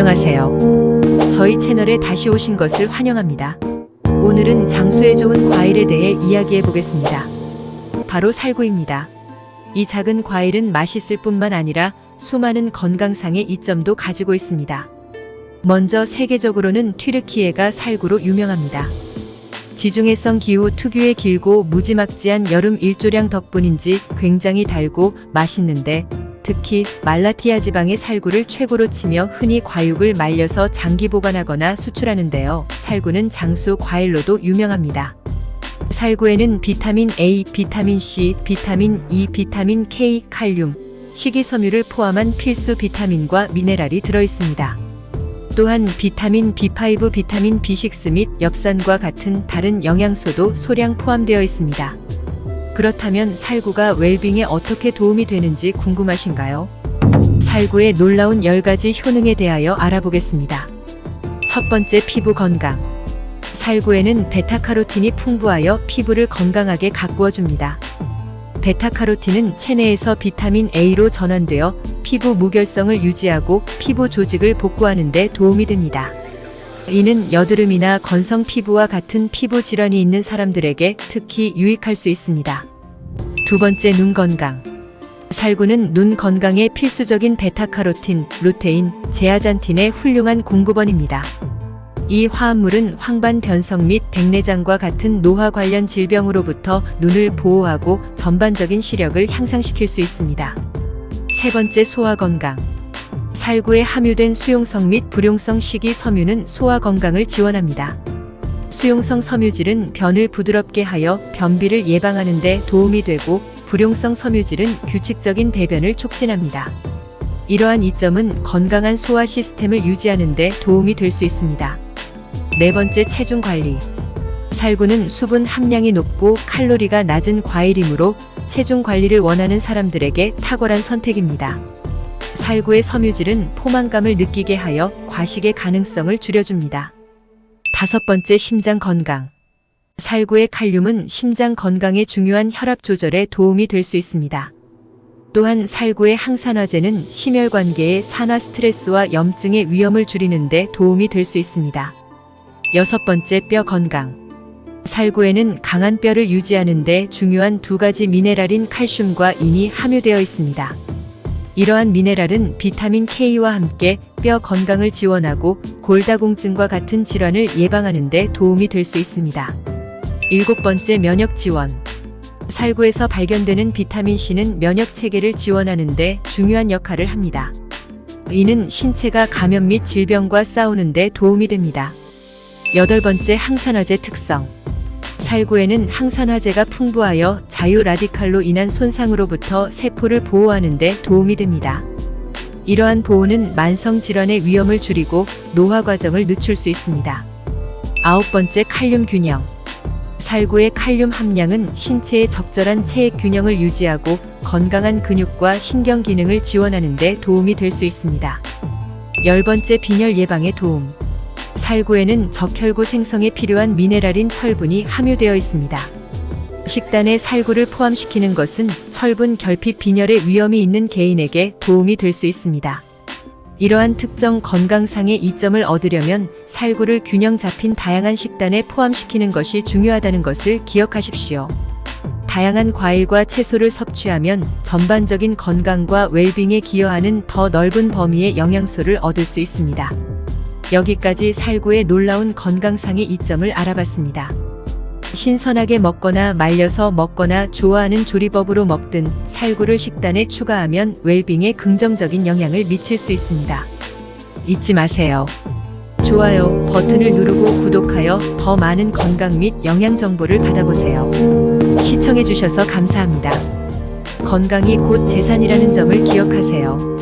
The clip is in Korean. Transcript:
안녕하세요. 저희 채널에 다시 오신 것을 환영합니다. 오늘은 장수에 좋은 과일에 대해 이야기해 보겠습니다. 바로 살구입니다. 이 작은 과일은 맛있을 뿐만 아니라 수많은 건강상의 이점도 가지고 있습니다. 먼저 세계적으로는 튀르키예가 살구로 유명합니다. 지중해성 기후 특유의 길고 무지막지한 여름 일조량 덕분인지 굉장히 달고 맛있는데 특히 말라티아 지방의 살구를 최고로 치며 흔히 과육을 말려서 장기 보관하거나 수출하는데요. 살구는 장수 과일로도 유명합니다. 살구에는 비타민 A, 비타민 C, 비타민 E, 비타민 K, 칼륨, 식이섬유를 포함한 필수 비타민과 미네랄이 들어 있습니다. 또한 비타민 B5, 비타민 B6 및 엽산과 같은 다른 영양소도 소량 포함되어 있습니다. 그렇다면 살구가 웰빙에 어떻게 도움이 되는지 궁금하신가요? 살구의 놀라운 10가지 효능에 대하여 알아보겠습니다. 첫 번째 피부 건강. 살구에는 베타카로틴이 풍부하여 피부를 건강하게 가꾸어 줍니다. 베타카로틴은 체내에서 비타민 A로 전환되어 피부 무결성을 유지하고 피부 조직을 복구하는 데 도움이 됩니다. 이는 여드름이나 건성 피부와 같은 피부 질환이 있는 사람들에게 특히 유익할 수 있습니다. 두 번째 눈 건강. 살구는 눈 건강에 필수적인 베타카로틴, 루테인, 제아잔틴의 훌륭한 공급원입니다. 이 화합물은 황반 변성 및 백내장과 같은 노화 관련 질병으로부터 눈을 보호하고 전반적인 시력을 향상시킬 수 있습니다. 세 번째 소화 건강. 살구에 함유된 수용성 및 불용성 식이 섬유는 소화 건강을 지원합니다. 수용성 섬유질은 변을 부드럽게 하여 변비를 예방하는 데 도움이 되고 불용성 섬유질은 규칙적인 대변을 촉진합니다. 이러한 이점은 건강한 소화 시스템을 유지하는 데 도움이 될 수 있습니다. 네 번째 체중 관리. 살구는 수분 함량이 높고 칼로리가 낮은 과일이므로 체중 관리를 원하는 사람들에게 탁월한 선택입니다. 살구의 섬유질은 포만감을 느끼게 하여 과식의 가능성을 줄여줍니다. 다섯 번째 심장 건강. 살구의 칼륨은 심장 건강에 중요한 혈압 조절에 도움이 될 수 있습니다. 또한 살구의 항산화제는 심혈관계의 산화 스트레스와 염증의 위험을 줄이는 데 도움이 될 수 있습니다. 여섯 번째 뼈 건강. 살구에는 강한 뼈를 유지하는 데 중요한 두 가지 미네랄인 칼슘과 인이 함유되어 있습니다. 이러한 미네랄은 비타민 K와 함께 뼈 건강을 지원하고 골다공증과 같은 질환을 예방하는 데 도움이 될 수 있습니다. 일곱 번째 면역 지원. 살구에서 발견되는 비타민 C는 면역 체계를 지원하는 데 중요한 역할을 합니다. 이는 신체가 감염 및 질병과 싸우는 데 도움이 됩니다. 여덟 번째 항산화제 특성. 살구에는 항산화제가 풍부하여 자유 라디칼로 인한 손상으로부터 세포를 보호하는 데 도움이 됩니다. 이러한 보호는 만성 질환의 위험을 줄이고 노화 과정을 늦출 수 있습니다. 아홉 번째 칼륨 균형. 살구의 칼륨 함량은 신체의 적절한 체액 균형을 유지하고 건강한 근육과 신경 기능을 지원하는 데 도움이 될 수 있습니다. 열 번째 빈혈 예방에 도움. 살구에는 적혈구 생성에 필요한 미네랄인 철분이 함유되어 있습니다. 식단에 살구를 포함시키는 것은 철분 결핍 빈혈의 위험이 있는 개인에게 도움이 될 수 있습니다. 이러한 특정 건강상의 이점을 얻으려면 살구를 균형 잡힌 다양한 식단에 포함시키는 것이 중요하다는 것을 기억하십시오. 다양한 과일과 채소를 섭취하면 전반적인 건강과 웰빙에 기여하는 더 넓은 범위의 영양소를 얻을 수 있습니다. 여기까지 살구의 놀라운 건강상의 이점을 알아봤습니다. 신선하게 먹거나 말려서 먹거나 좋아하는 조리법으로 먹든 살구를 식단에 추가하면 웰빙에 긍정적인 영향을 미칠 수 있습니다. 잊지 마세요. 좋아요 버튼을 누르고 구독하여 더 많은 건강 및 영양 정보를 받아보세요. 시청해주셔서 감사합니다. 건강이 곧 재산이라는 점을 기억하세요.